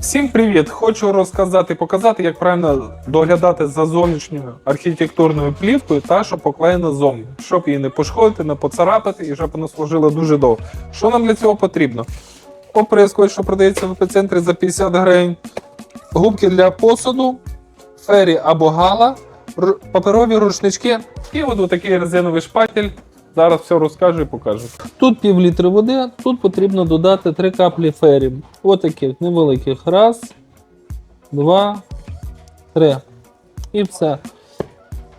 Всім привіт! Хочу розказати, показати, як правильно доглядати за зовнішньою архітектурною плівкою та що поклеєна зовні, щоб її не пошкодити, не поцарапати і щоб вона служила дуже довго. Що нам для цього потрібно? Оприскувач, що продається в епіцентрі за 50 гривень, губки для посуду, фері або гала, паперові рушнички і от такий резиновий шпатель. Зараз все розкажу і покажу. Тут пів літри води, тут потрібно додати 3 каплі фері. Отаких невеликих. Раз, два, три. І все.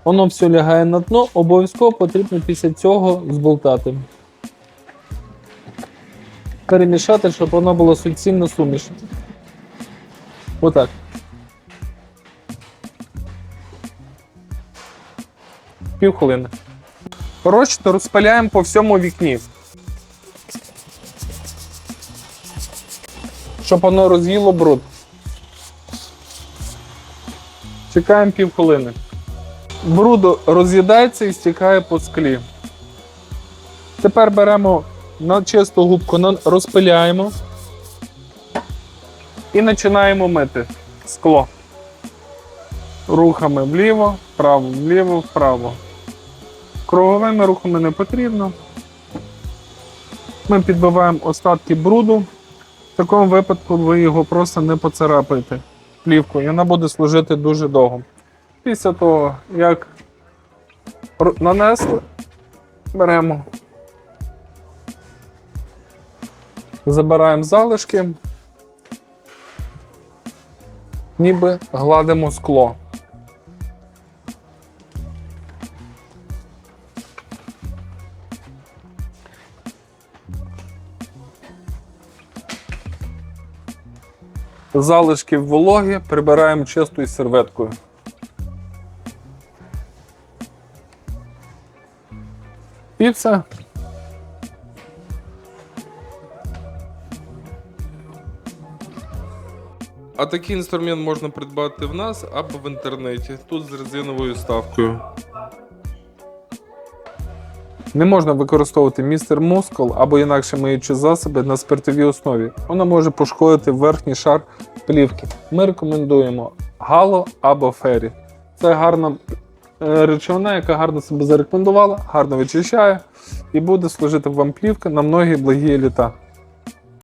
Воно все лягає на дно, обов'язково потрібно після цього зболтати. Перемішати, щоб воно було суцільна суміш. Отак. Пів хвилини. Розчин розпиляємо по всьому вікні. Щоб воно роз'їло бруд. Чекаємо пів хвилини. Бруд роз'їдається і стікає по склі. Тепер беремо на чисту губку, розпиляємо і починаємо мити скло. Рухами вліво, вправо, вліво, вправо. Круговими рухами не потрібно. Ми підбиваємо остатки бруду. В такому випадку ви його просто не поцарапаєте плівкою, вона буде служити дуже довго. Після того, як нанесли, беремо, забираємо залишки, ніби гладимо скло. Залишки вологі прибираємо чистою серветкою. І все. А такий інструмент можна придбати в нас або в інтернеті. Тут з резиновою ставкою. Не можна використовувати містер мускул або інакше миючі засоби на спиртовій основі. Воно може пошкодити верхній шар плівки. Ми рекомендуємо гало або фері. Це гарна е, речовина, яка гарно себе зарекомендувала, гарно вичищає і буде служити вам плівка на многі благі літа.